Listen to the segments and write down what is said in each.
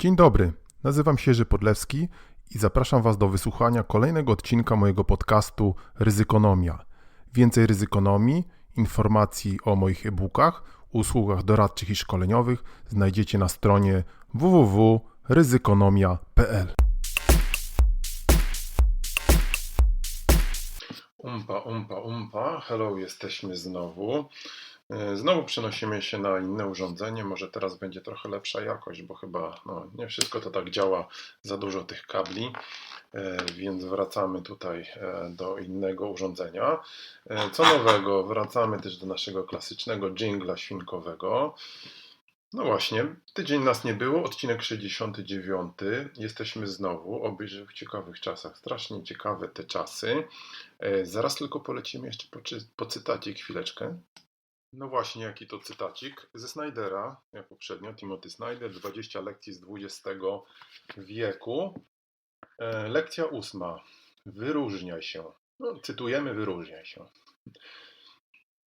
Dzień dobry, nazywam się Jerzy Podlewski i zapraszam Was do wysłuchania kolejnego odcinka mojego podcastu Ryzykonomia. Więcej ryzykonomii, informacji o moich e-bookach, usługach doradczych i szkoleniowych znajdziecie na stronie www.ryzykonomia.pl. Umpa, umpa, umpa. Hello, jesteśmy znowu. E, Znowu przenosimy się na inne urządzenie. Może teraz będzie trochę lepsza jakość, bo chyba no, nie wszystko to tak działa, za dużo tych kabli, E, więc wracamy tutaj e, do innego urządzenia. Co nowego? Wracamy też do naszego klasycznego jingla świnkowego. No właśnie, tydzień nas nie było, odcinek 69. Jesteśmy znowu, obyśmy w ciekawych czasach. Strasznie ciekawe te czasy. Zaraz tylko polecimy jeszcze po, po chwileczkę. No właśnie, jaki to cytacik ze Snydera, jak poprzednio, Timothy Snyder, 20 lekcji z XX wieku. E, Lekcja ósma. Wyróżniaj się. No, cytujemy, wyróżniaj się.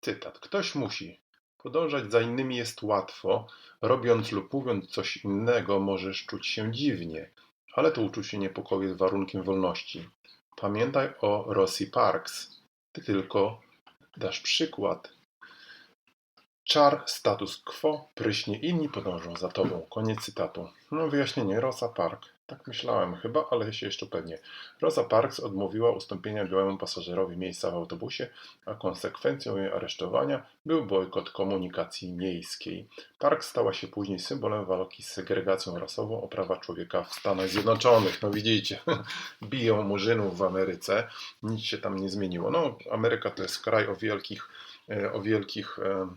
Cytat. Ktoś musi. Podążać za innymi jest łatwo. Robiąc lub mówiąc coś innego, możesz czuć się dziwnie, ale to uczucie niepokoju jest warunkiem wolności. Pamiętaj o Rossi Parks. Ty tylko dasz przykład. Czar status quo, pryśnie inni podążą za tobą. Koniec cytatu. No wyjaśnienie, Rosa Park. Tak myślałem chyba, ale się jeszcze pewnie. Rosa Parks odmówiła ustąpienia białemu pasażerowi miejsca w autobusie, a konsekwencją jej aresztowania był bojkot komunikacji miejskiej. Parks stała się później symbolem walki z segregacją rasową o prawa człowieka w Stanach Zjednoczonych. No widzicie, biją murzynów w Ameryce, nic się tam nie zmieniło. No, Ameryka to jest kraj o wielkich, e, o wielkich e,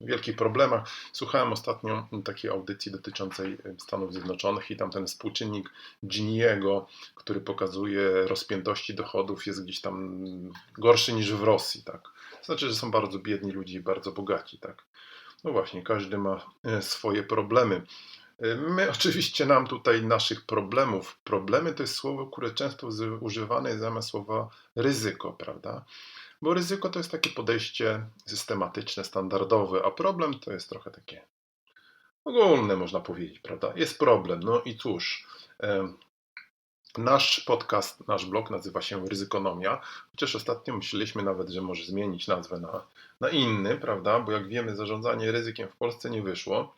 wielkich problemach. Słuchałem ostatnio takiej audycji dotyczącej Stanów Zjednoczonych i tam ten współczynnik Giniego, który pokazuje rozpiętości dochodów, jest gdzieś tam gorszy niż w Rosji, tak. Znaczy, że są bardzo biedni ludzie i bardzo bogaci, tak. No właśnie, każdy ma e, swoje problemy. E, My oczywiście nam tutaj naszych problemów. Problemy to jest słowo, które często używane jest zamiast słowa ryzyko, prawda? Bo ryzyko to jest takie podejście systematyczne, standardowe, a problem to jest trochę takie ogólne, można powiedzieć, prawda? Jest problem, no i cóż. Nasz podcast, nasz blog nazywa się Ryzykonomia, chociaż ostatnio myśleliśmy nawet, że może zmienić nazwę na, na inny, prawda? Bo jak wiemy, zarządzanie ryzykiem w Polsce nie wyszło.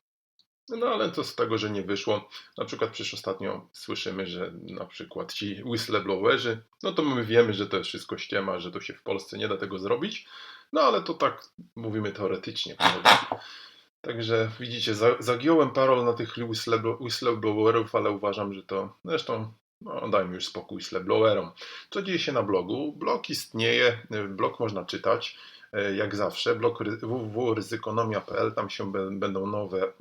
No ale to z tego, że nie wyszło. Na przykład przecież ostatnio słyszymy, że na przykład ci whistleblowerzy, no to my wiemy, że to jest wszystko ściema, że to się w Polsce nie da tego zrobić. No ale to tak mówimy teoretycznie, prawda? Także widzicie, za- zagiąłem parol na tych whistleblo- whistleblowerów, ale uważam, że to zresztą no, dajmy już spokój whistleblowerom. Co dzieje się na blogu? Blog istnieje, blog można czytać. E, Jak zawsze, blog ry- www.ryzykonomia.pl, tam się bę- będą nowe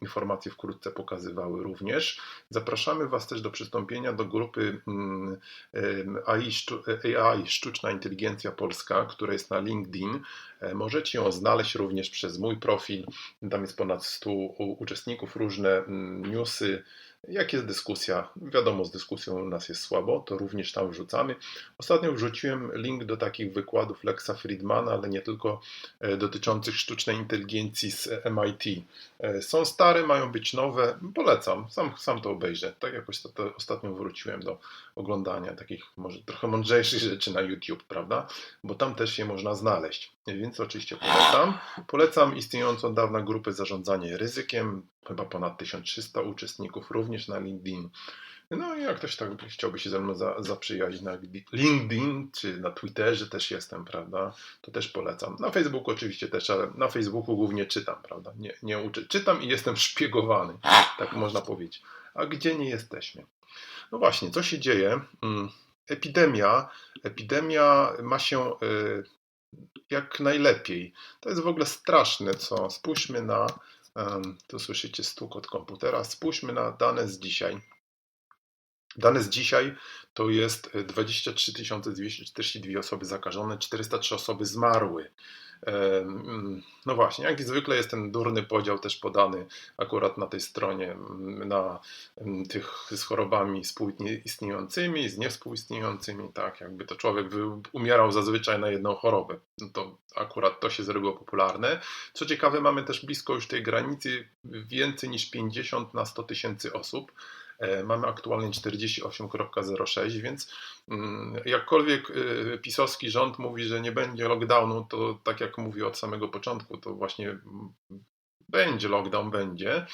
informacje wkrótce pokazywały również. Zapraszamy Was też do przystąpienia do grupy mm, em, AI, sztu- AI Sztuczna Inteligencja Polska, która jest na LinkedIn. E, Możecie ją znaleźć również przez mój profil. Tam jest ponad 100 u- uczestników, różne mm, newsy. Jak jest dyskusja? Wiadomo, z dyskusją u nas jest słabo, to również tam wrzucamy. Ostatnio wrzuciłem link do takich wykładów Lexa Friedmana, ale nie tylko e, dotyczących sztucznej inteligencji z MIT. E, Są stare, mają być nowe. Polecam, sam, sam to obejrzę. Tak jakoś to, to ostatnio wróciłem do oglądania takich może trochę mądrzejszych rzeczy na YouTube, prawda? Bo tam też je można znaleźć. Więc oczywiście polecam. Polecam istniejącą od dawna grupę Zarządzanie ryzykiem, chyba ponad 1300 uczestników również na LinkedIn. No i jak ktoś tak chciałby się ze mną za, zaprzyjaźnić na LinkedIn czy na Twitterze też jestem, prawda? To też polecam. Na Facebooku oczywiście też, ale na Facebooku głównie czytam, prawda? Nie, nie uczę. Czytam i jestem szpiegowany, tak można powiedzieć. A gdzie nie jesteśmy? No właśnie, co się dzieje? Mm, Epidemia, epidemia ma się y, jak najlepiej. To jest w ogóle straszne, co spójrzmy na, tu słyszycie stuk od komputera, spójrzmy na dane z dzisiaj. Dane z dzisiaj to jest 23 242 osoby zakażone, 403 osoby zmarły. No właśnie, jak zwykle jest ten durny podział też podany akurat na tej stronie, na tych z chorobami współistniejącymi, z niewspółistniejącymi, tak, jakby to człowiek umierał zazwyczaj na jedną chorobę. No to akurat to się zrobiło popularne. Co ciekawe, mamy też blisko już tej granicy więcej niż 50 na 100 tysięcy osób. E, mamy aktualnie 48.06, więc mm, jakkolwiek e, pisowski rząd mówi, że nie będzie lockdownu, to tak jak mówi od samego początku, to właśnie mm, będzie lockdown, będzie.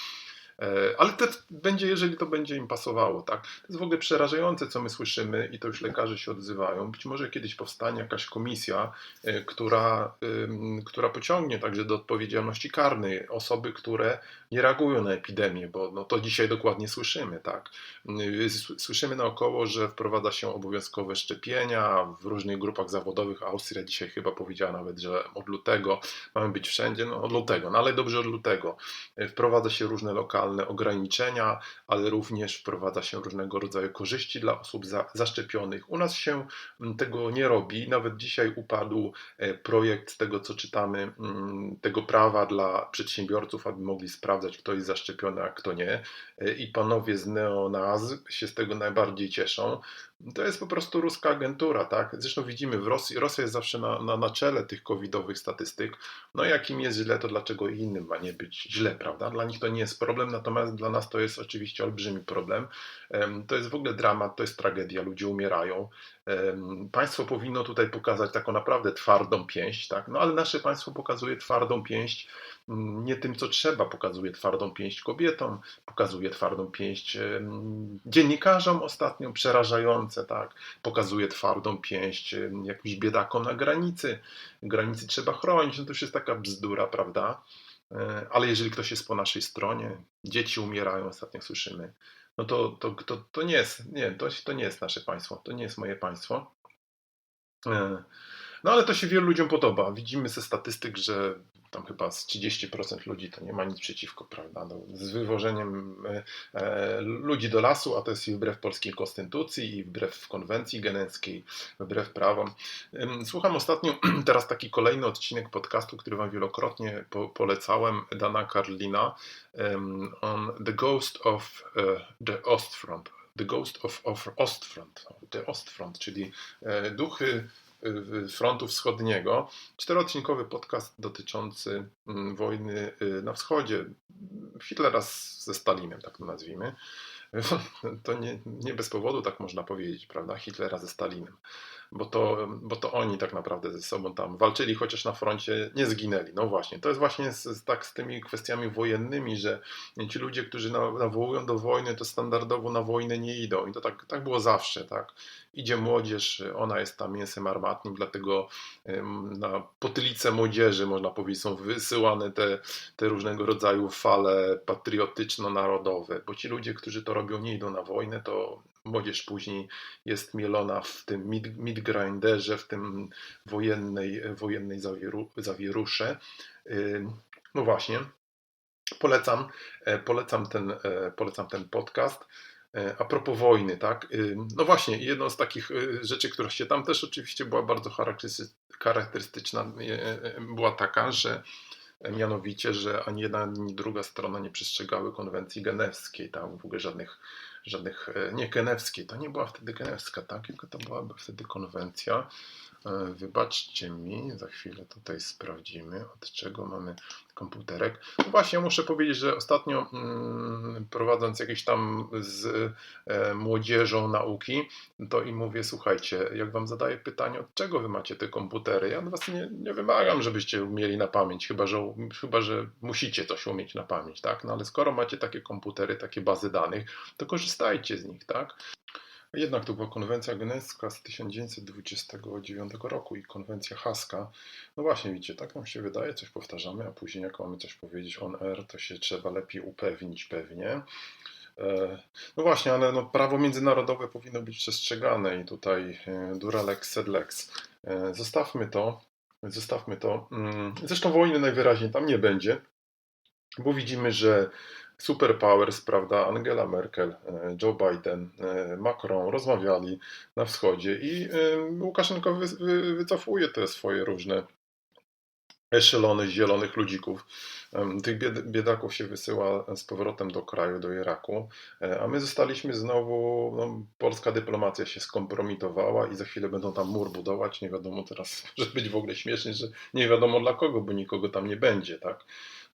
E, ale to będzie, jeżeli to będzie im pasowało, tak? To jest w ogóle przerażające, co my słyszymy i to już lekarze się odzywają. Być może kiedyś powstanie jakaś komisja, e, która, która pociągnie także do odpowiedzialności karnej osoby, które nie reagują na epidemię, bo no to dzisiaj dokładnie słyszymy, tak? Słyszymy naokoło, że wprowadza się obowiązkowe szczepienia w różnych grupach zawodowych. Austria dzisiaj chyba powiedziała nawet, że od lutego mamy być wszędzie, no od lutego, no ale dobrze od lutego. E, wprowadza się różne lokalne ograniczenia, ale również wprowadza się różnego rodzaju korzyści dla osób za, zaszczepionych. U nas się mm, tego nie robi. Nawet dzisiaj upadł e, projekt tego, co czytamy, mm, tego prawa dla przedsiębiorców, aby mogli sprawdzać, kto jest zaszczepiony, a kto nie. E, I panowie z Neonaz się z tego najbardziej cieszą. To jest po prostu ruska agentura, tak? Zresztą widzimy w Rosji, Rosja jest zawsze na, na, na czele tych covidowych statystyk. No jak im jest źle, to dlaczego innym ma nie być źle, prawda? Dla nich to nie jest problem, natomiast dla nas to jest oczywiście olbrzymi problem. To jest w ogóle dramat, to jest tragedia, ludzie umierają. Państwo powinno tutaj pokazać taką naprawdę twardą pięść, tak? No ale nasze państwo pokazuje twardą pięść mm, nie tym, co trzeba, pokazuje twardą pięść kobietom, pokazuje twardą pięść dziennikarzom ostatnio, przerażające, tak? Pokazuje twardą pięść jakimś biedakom na granicy. Granicy trzeba chronić, no to już jest taka bzdura, prawda? E, ale jeżeli ktoś jest po naszej stronie, dzieci umierają, ostatnio słyszymy, no to, to, to, to nie jest, nie, to, to nie jest nasze państwo, to nie jest moje państwo. E, no ale to się wielu ludziom podoba. Widzimy ze statystyk, że tam chyba z 30% ludzi to nie ma nic przeciwko, prawda? No, z wywożeniem e, e, ludzi do lasu, a to jest i wbrew polskiej konstytucji, i wbrew konwencji geneckiej, wbrew prawom. Słucham ostatnio teraz taki kolejny odcinek podcastu, który Wam wielokrotnie po, polecałem, Dana Karlina, um, on The Ghost of uh, the Ostfront. The Ghost of, of Ostfront, the Ostfront, czyli e, duchy frontu wschodniego. Czteroodcinkowy podcast dotyczący mm, wojny y, na wschodzie. Hitlera ze Stalinem, tak to nazwijmy. To nie, nie bez powodu tak można powiedzieć, prawda? Hitlera ze Stalinem bo to, bo to oni tak naprawdę ze sobą tam walczyli, chociaż na froncie nie zginęli. No właśnie, to jest właśnie z, tak z tymi kwestiami wojennymi, że ci ludzie, którzy nawołują do wojny, to standardowo na wojnę nie idą. I to tak, tak było zawsze, tak. Idzie młodzież, ona jest tam mięsem armatnym, dlatego na potylicę młodzieży, można powiedzieć, są wysyłane te, te różnego rodzaju fale patriotyczno-narodowe, bo ci ludzie, którzy to robią, nie idą na wojnę, to młodzież później jest mielona w tym mid-grinderze, w tym wojennej, wojennej zawieru, zawierusze. No właśnie, polecam, e, polecam, ten, e, polecam ten podcast. E, a propos wojny, tak? No właśnie, jedną z takich rzeczy, która się tam też oczywiście była bardzo charakterystyczna, była taka, że mianowicie, że ani jedna, ani druga strona nie przestrzegały konwencji genewskiej, tam w ogóle żadnych żadnych, e, nie genewskiej, to nie była wtedy genewska, tak, tylko to byłaby wtedy konwencja. E, wybaczcie mi, za chwilę tutaj sprawdzimy, od czego mamy komputerek. No właśnie, muszę powiedzieć, że ostatnio mm, prowadząc jakieś tam z e, młodzieżą nauki, to im mówię, słuchajcie, jak wam zadaję pytanie, od czego wy macie te komputery? Ja was nie, nie wymagam, żebyście umieli na pamięć, chyba że, chyba, że musicie coś umieć na pamięć, tak? No ale skoro macie takie komputery, takie bazy danych, to korzystajcie z nich, tak? Jednak to była konwencja genewska z 1929 roku i konwencja haska. No właśnie, widzicie, tak nam się wydaje, coś powtarzamy, a później jak mamy coś powiedzieć on air, to się trzeba lepiej upewnić pewnie. E, no właśnie, ale no prawo międzynarodowe powinno być przestrzegane i tutaj e, dura lex sed lex. E, zostawmy to, zostawmy to. Mm, zresztą wojny najwyraźniej tam nie będzie, bo widzimy, że superpowers, prawda, Angela Merkel, e, Joe Biden, e, Macron rozmawiali na wschodzie i Łukaszenko wycofuje te swoje różne eszelony zielonych ludzików. Tych biedaków się wysyła z powrotem do kraju, do Iraku, e, a my zostaliśmy znowu, no, polska dyplomacja się skompromitowała i za chwilę będą tam mur budować. Nie wiadomo teraz, może być w ogóle śmiesznie, że nie wiadomo dla kogo, bo nikogo tam nie będzie, tak?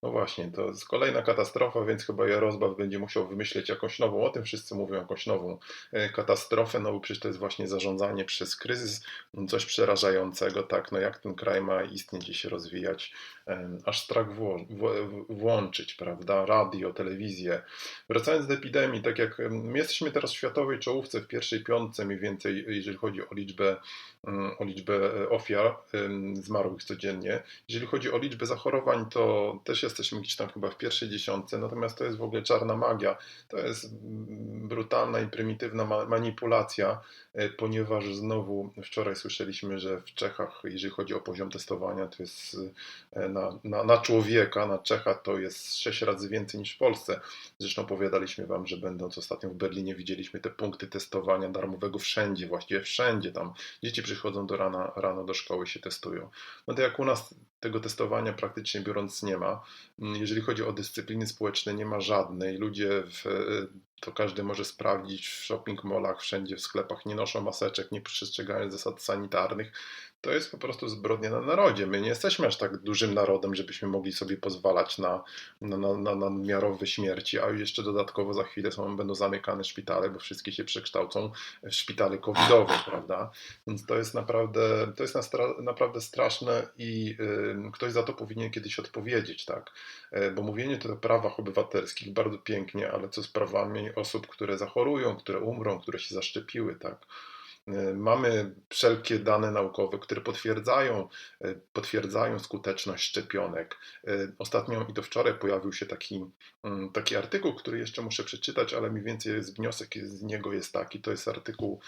No właśnie, to jest kolejna katastrofa, więc chyba Jarosław będzie musiał wymyśleć jakąś nową, o tym wszyscy mówią, jakąś nową e, katastrofę, no bo przecież to jest właśnie zarządzanie przez kryzys, coś przerażającego, tak, no jak ten kraj ma istnieć i się rozwijać, aż strach włączyć, prawda, radio, telewizję. Wracając do epidemii, tak jak my jesteśmy teraz w światowej czołówce, w pierwszej piątce mniej więcej, jeżeli chodzi o liczbę, o liczbę e, ofiar zmarłych codziennie. Jeżeli chodzi o liczbę zachorowań, to też jesteśmy gdzieś tam chyba w pierwszej dziesiątce, natomiast to jest w ogóle czarna magia. To jest brutalna i prymitywna manipulacja, e, ponieważ znowu wczoraj słyszeliśmy, że w Czechach, jeżeli chodzi o poziom testowania, to jest e, na, na, na człowieka, na Czecha to jest 6 razy więcej niż w Polsce. Zresztą opowiadaliśmy Wam, że będąc ostatnio w Berlinie widzieliśmy te punkty testowania darmowego wszędzie, właściwie wszędzie tam. Dzieci przychodzą do rana, rano do szkoły się testują. No to jak u nas tego testowania praktycznie biorąc nie ma. Jeżeli chodzi o dyscypliny społeczne, nie ma żadnej. Ludzie w, to każdy może sprawdzić w shopping mallach, wszędzie w sklepach nie noszą maseczek, nie przestrzegają zasad sanitarnych to jest po prostu zbrodnia na narodzie. My nie jesteśmy aż tak dużym narodem, żebyśmy mogli sobie pozwalać na, na, na, na nadmiarowe śmierci, a jeszcze dodatkowo za chwilę są, będą zamykane szpitale, bo wszystkie się przekształcą w szpitale covidowe, prawda? Więc to jest naprawdę, to jest naprawdę straszne i y, ktoś za to powinien kiedyś odpowiedzieć, tak? Y, bo mówienie to o prawach obywatelskich bardzo pięknie, ale co z prawami osób, które zachorują, które umrą, które się zaszczepiły, tak? E, mamy wszelkie dane naukowe, które potwierdzają, e, potwierdzają skuteczność szczepionek. E, ostatnio i do wczoraj pojawił się taki, mm, taki artykuł, który jeszcze muszę przeczytać, ale mniej więcej jest, wniosek z niego jest taki. To jest artykuł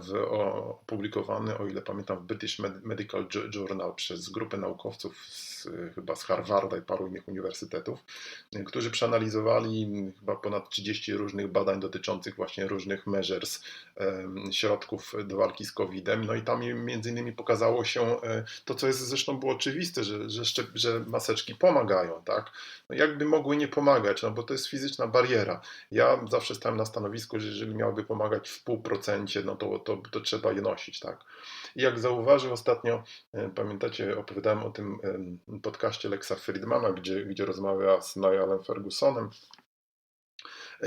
w, opublikowany, o ile pamiętam, w British Medical Journal przez grupę naukowców z, chyba z Harvarda i paru innych uniwersytetów, którzy przeanalizowali chyba ponad 30 różnych badań dotyczących właśnie różnych measures, środków do walki z COVID-em. No i tam między innymi pokazało się e, to, co jest zresztą było oczywiste, że, że, że maseczki pomagają, tak? No jakby mogły nie pomagać, no bo to jest fizyczna bariera. Ja zawsze stałem na stanowisku, że jeżeli miałyby pomagać w pół procencie, no to, to, to trzeba je nosić, tak? I jak zauważył ostatnio, e, pamiętacie, opowiadałem o tym podcaście Lexa Friedmana, gdzie, gdzie rozmawia z Niallem Fergusonem,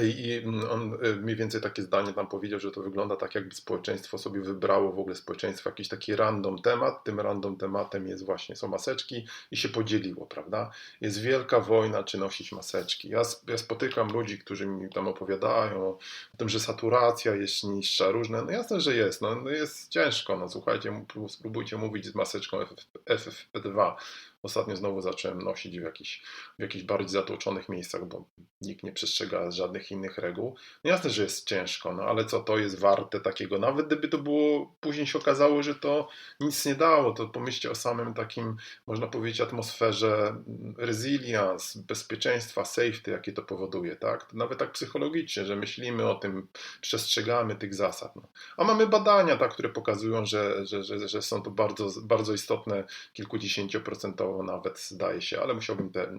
i on y, mniej więcej takie zdanie tam powiedział, że to wygląda tak, jakby społeczeństwo sobie wybrało w ogóle społeczeństwo jakiś taki random temat. Tym random tematem jest właśnie, są maseczki i się podzieliło, prawda? Jest wielka wojna, czy nosić maseczki. Ja, ja spotykam ludzi, którzy mi tam opowiadają o tym, że saturacja jest niższa, różne. No jasne, że jest. No, no jest ciężko. No słuchajcie, spróbujcie mówić z maseczką FFP2 Ostatnio znowu zacząłem nosić w jakichś, w jakichś bardziej zatłoczonych miejscach, bo nikt nie przestrzega żadnych innych reguł. No jasne, że jest ciężko, no ale co to jest warte takiego? Nawet gdyby to było, później się okazało, że to nic nie dało, to pomyślcie o samym takim, można powiedzieć, atmosferze resilience, bezpieczeństwa, safety, jakie to powoduje, tak? Nawet tak psychologicznie, że myślimy o tym, przestrzegamy tych zasad. No. A mamy badania, tak, które pokazują, że, że, że, że są to bardzo, bardzo istotne, kilkudziesięcioprocentowe nawet zdaje się, ale musiałbym te,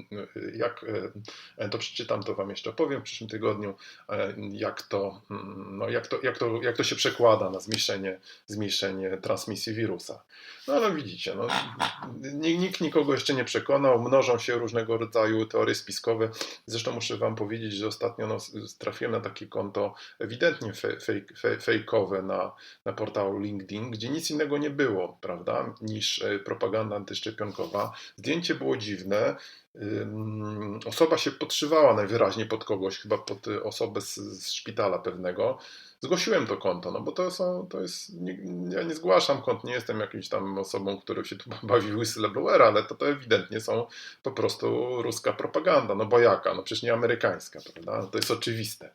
jak e, to przeczytam, to Wam jeszcze opowiem w przyszłym tygodniu, e, jak to, mm, no jak to, jak to, jak to się przekłada na zmniejszenie, zmniejszenie transmisji wirusa. No ale widzicie, no, nikt nikogo jeszcze nie przekonał, mnożą się różnego rodzaju teorie spiskowe. Zresztą muszę Wam powiedzieć, że ostatnio no, trafiłem na takie konto ewidentnie fejkowe na, na portalu LinkedIn, gdzie nic innego nie było, prawda, niż propaganda antyszczepionkowa. Zdjęcie było dziwne. Osoba się podszywała najwyraźniej pod kogoś, chyba pod osobę z, z szpitala pewnego. Zgłosiłem to konto, no bo to są, to jest, nie, ja nie zgłaszam kont, nie jestem jakimś tam osobą, która się tu bawi whistleblowera, ale to, to ewidentnie są po prostu ruska propaganda, no bo jaka, no przecież nie amerykańska, prawda, to jest oczywiste.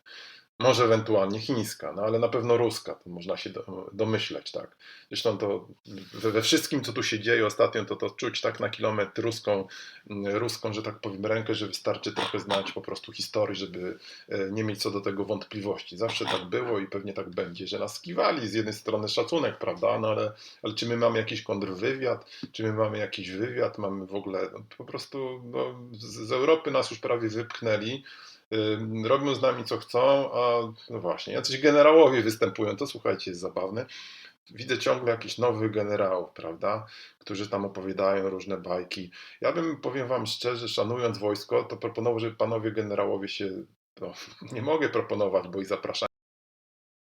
Może ewentualnie chińska, no ale na pewno ruska, to można się do, domyśleć, tak. Zresztą to we, wszystkim, co tu się dzieje ostatnio, to to czuć tak na kilometr ruską, mm, ruską, że tak powiem, rękę, że wystarczy trochę znać po prostu historii, żeby e, nie mieć co do tego wątpliwości. Zawsze tak było i pewnie tak będzie, że nas skiwali z jednej strony szacunek, prawda, no ale, ale czy my mamy jakiś kontrwywiad, czy my mamy jakiś wywiad, mamy w ogóle, no, po prostu no, z, z Europy nas już prawie wypchnęli, robią z nami co chcą, a no właśnie, jacyś generałowie występują, to słuchajcie, jest zabawne. Widzę ciągle jakichś nowych generałów, prawda, którzy tam opowiadają różne bajki. Ja bym, powiem wam szczerze, szanując wojsko, to proponował, żeby panowie generałowie się, no, nie mogę proponować, bo ich zapraszają